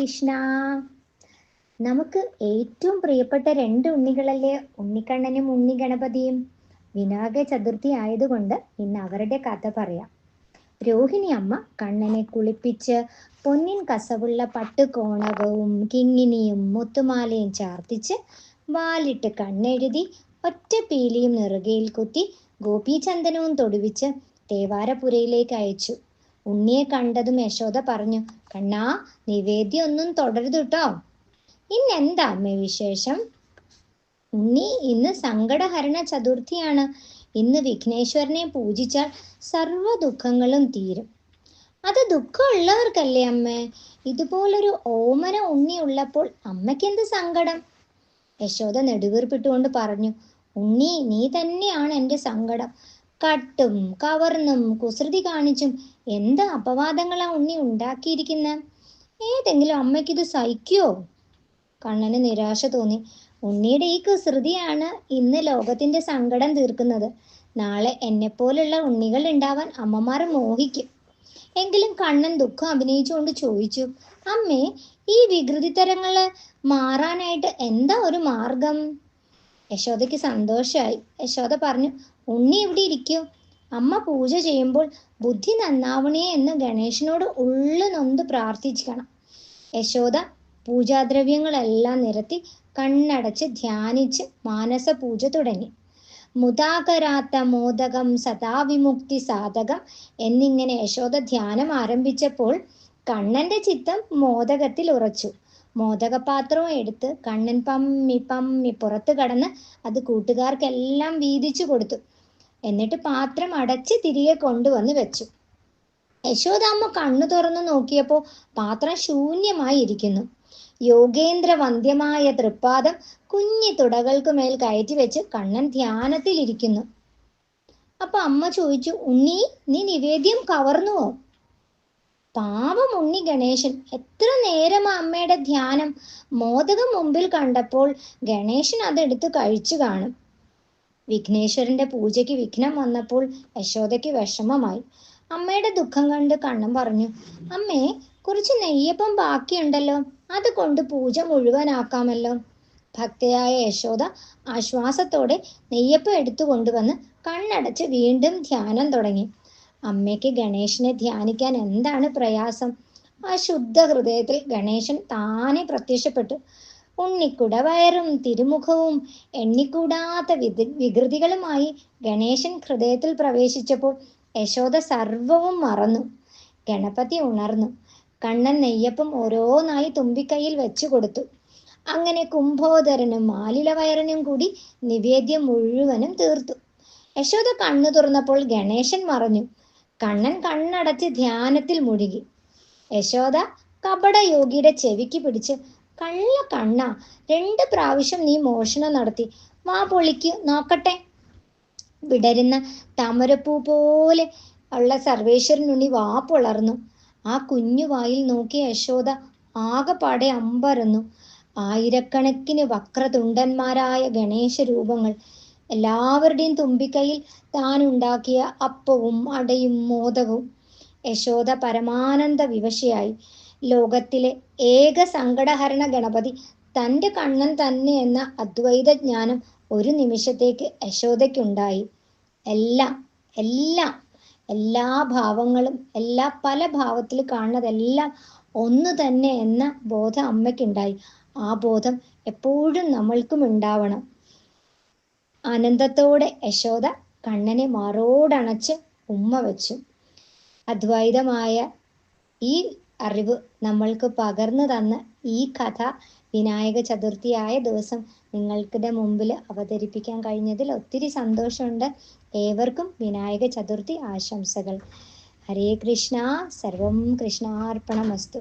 കൃഷ്ണ. നമുക്ക് ഏറ്റവും പ്രിയപ്പെട്ട രണ്ട് ഉണ്ണികളല്ലേ? ഉണ്ണിക്കണ്ണനും ഉണ്ണി ഗണപതിയും വിനായക ചതുർത്ഥി ആയതുകൊണ്ട് ഇന്ന് അവരുടെ കഥ പറയാം. രോഹിണി അമ്മ കണ്ണനെ കുളിപ്പിച്ച് പൊന്നിൻ കസവുള്ള പട്ടുകോണകവും കിങ്ങിനിയും മുത്തുമാലയും ചാർത്തിച്ച് വാലിട്ട് കണ്ണെഴുതി ഒറ്റ പീലിയും നെറുകയിൽ കുത്തി ഗോപീചന്ദനവും തൊടുവിച്ച് തേവാരപുരയിലേക്ക് അയച്ചു. ഉണ്ണിയെ കണ്ടതും യശോദ പറഞ്ഞു കണ്ണാ നിവേദ്യം ഒന്നും തുടരുത് കേട്ടോ ഇന്നെന്താ അമ്മ വിശേഷം? ഉണ്ണി ഇന്ന് സങ്കടഹരണ ചതുർത്ഥിയാണ്. ഇന്ന് വിഘ്നേശ്വരനെ പൂജിച്ചാൽ സർവ ദുഃഖങ്ങളും തീരും. അത് ദുഃഖമുള്ളവർക്കല്ലേ അമ്മേ? ഇതുപോലൊരു ഓമന ഉണ്ണി ഉള്ളപ്പോൾ അമ്മയ്ക്ക് എന്ത് സങ്കടം? യശോദ നെടുവീർപ്പിട്ടുകൊണ്ട് പറഞ്ഞു ഉണ്ണി നീ തന്നെയാണ് എന്റെ സങ്കടം. കട്ടും കവർന്നും കുസൃതി കാണിച്ചും എന്ത് അപവാദങ്ങളാ ഉണ്ണി ഉണ്ടാക്കിയിരിക്കുന്ന? ഏതെങ്കിലും ഇത് സഹിക്കുവോ കണ്ണന് നിരാശ തോന്നി. ഉണ്ണിയുടെ ഈ കുസൃതിയാണ് ഇന്ന് ലോകത്തിന്റെ സങ്കടം തീർക്കുന്നത്. നാളെ എന്നെപ്പോലുള്ള ഉണ്ണികൾ ഉണ്ടാവാൻ അമ്മമാർ മോഹിക്കും. എങ്കിലും കണ്ണൻ ദുഃഖം അഭിനയിച്ചുകൊണ്ട് ചോദിച്ചു അമ്മേ ഈ വികൃതിത്തരങ്ങൾ മാറാനായിട്ട് എന്താ ഒരു മാർഗം? യശോദയ്ക്ക് സന്തോഷമായി യശോദ പറഞ്ഞു ഉണ്ണി എവിടെ ഇരിക്കൂ. അമ്മ പൂജ ചെയ്യുമ്പോൾ ബുദ്ധി നന്നാവണേ എന്ന് ഗണേശനോട് ഉള്ളു നൊന്ത് പ്രാർത്ഥിക്കണം യശോദ പൂജാദ്രവ്യങ്ങളെല്ലാം നിരത്തി കണ്ണടച്ച് ധ്യാനിച്ച് മാനസ പൂജ തുടങ്ങി. മുതാകരാത്ത മോദകം സദാവിമുക്തി സാധകം എന്നിങ്ങനെ യശോദ ധ്യാനം ആരംഭിച്ചപ്പോൾ കണ്ണന്റെ ചിത്തം മോദകത്തിൽ ഉറച്ചു. മോദകപാത്രവും എടുത്ത് കണ്ണൻ പമ്മി പമ്മി പുറത്തു കടന്ന് അത് കൂട്ടുകാർക്കെല്ലാം വീതിച്ചു കൊടുത്തു. എന്നിട്ട് പാത്രം അടച്ച് തിരികെ കൊണ്ടുവന്ന് വെച്ചു. യശോദാമ്മ കണ്ണു തുറന്നു നോക്കിയപ്പോൾ പാത്രം ശൂന്യമായി ഇരിക്കുന്നു. യോഗേന്ദ്ര വന്ധ്യമായ തൃപ്പാദം കുഞ്ഞി തുടകൾക്ക് മേൽ കയറ്റി വെച്ച് കണ്ണൻ ധ്യാനത്തിലിരിക്കുന്നു. അപ്പൊ അമ്മ ചോദിച്ചു ഉണ്ണി നീ നിവേദ്യം കവർന്നുവോ? പാവം ഉണ്ണി ഗണേശൻ. എത്ര നേരം അമ്മയുടെ ധ്യാനം മോദകം മുമ്പിൽ കണ്ടപ്പോൾ ഗണേശൻ അതെടുത്ത് കഴിച്ചു കാണും. വിഘ്നേശ്വരന്റെ പൂജയ്ക്ക് വിഘ്നം വന്നപ്പോൾ യശോദയ്ക്ക് വിഷമമായി. അമ്മയുടെ ദുഃഖം കണ്ട് കണ്ണൻ പറഞ്ഞു അമ്മേ കുറച്ച് നെയ്യപ്പം ബാക്കിയുണ്ടല്ലോ. അത് കൊണ്ട് പൂജ മുഴുവനാക്കാമല്ലോ. ഭക്തയായ യശോദ ആശ്വാസത്തോടെ നെയ്യപ്പം എടുത്തു കൊണ്ടുവന്ന് കണ്ണടച്ച് വീണ്ടും ധ്യാനം തുടങ്ങി. അമ്മയ്ക്ക് ഗണേശനെ ധ്യാനിക്കാൻ എന്താണ് പ്രയാസം? ആ ശുദ്ധ ഹൃദയത്തിൽ ഗണേശൻ താനെ പ്രത്യക്ഷപ്പെട്ടു ഉണ്ണിക്കുട വയറും തിരുമുഖവും എണ്ണിക്കൂടാത്ത വികൃതികളുമായി ഗണേശൻ ഹൃദയത്തിൽ പ്രവേശിച്ചപ്പോൾ യശോദ സർവവും മറന്നു. ഗണപതി ഉണർന്നു. കണ്ണൻ നെയ്യപ്പം ഓരോന്നായി തുമ്പിക്കൈയിൽ വെച്ചു കൊടുത്തു. അങ്ങനെ കുംഭോദരനും മാലിലവയറനും കൂടി നിവേദ്യം മുഴുവനും തീർത്തു. യശോദ കണ്ണു തുറന്നപ്പോൾ ഗണേശൻ മറഞ്ഞു. കണ്ണൻ കണ്ണടച്ച് ധ്യാനത്തിൽ മുഴുകി. യശോദ കപട യോഗിയുടെ ചെവിക്ക് പിടിച്ച് കള്ള കണ്ണ രണ്ട് പ്രാവശ്യം നീ മോഷണം നടത്തി. വാ പൊളിക്ക് നോക്കട്ടെ. വിടരുന്ന താമരപ്പൂ പോലെ ഉള്ള സർവേശ്വരനുണ്ണി വാ പൊളർന്നു. ആ കുഞ്ഞു വായിൽ നോക്കിയ യശോദ ആകെപ്പാടെ അമ്പരന്നു. ആയിരക്കണക്കിന് വക്രതുണ്ടന്മാരായ ഗണേശ രൂപങ്ങൾ എല്ലാവരുടെയും തുമ്പിക്കൈയിൽ താൻ ഉണ്ടാക്കിയ അപ്പവും അടയും മോദകവും യശോദ പരമാനന്ദ വിവശയായി. ലോകത്തിലെ ഏക സങ്കടഹരണ ഗണപതി തന്റെ കണ്ണൻ തന്നെ എന്ന അദ്വൈത ജ്ഞാനം ഒരു നിമിഷത്തേക്ക് യശോദയ്ക്കുണ്ടായി. എല്ലാം എല്ലാം എല്ലാ ഭാവങ്ങളും എല്ലാ പല ഭാവത്തിൽ കാണുന്നതെല്ലാം ഒന്ന് തന്നെ എന്ന ബോധം അമ്മയ്ക്കുണ്ടായി. ആ ബോധം എപ്പോഴും നമ്മൾക്കും ഉണ്ടാവണം. ആനന്ദത്തോടെ യശോദ കണ്ണനെ മാറോടണച്ച് ഉമ്മ വെച്ചു. അദ്വൈതമായ ഈ അറിവ് നമ്മൾക്ക് പകർന്നു തന്ന ഈ കഥ വിനായക ചതുർത്ഥിയായ ദിവസം നിങ്ങൾക്കിടെ മുമ്പിൽ അവതരിപ്പിക്കാൻ കഴിഞ്ഞതിൽ ഒത്തിരി സന്തോഷമുണ്ട്. ഏവർക്കും വിനായക ചതുർത്ഥി ആശംസകൾ. ഹരേ കൃഷ്ണ. സർവം കൃഷ്ണാർപ്പണമസ്തു.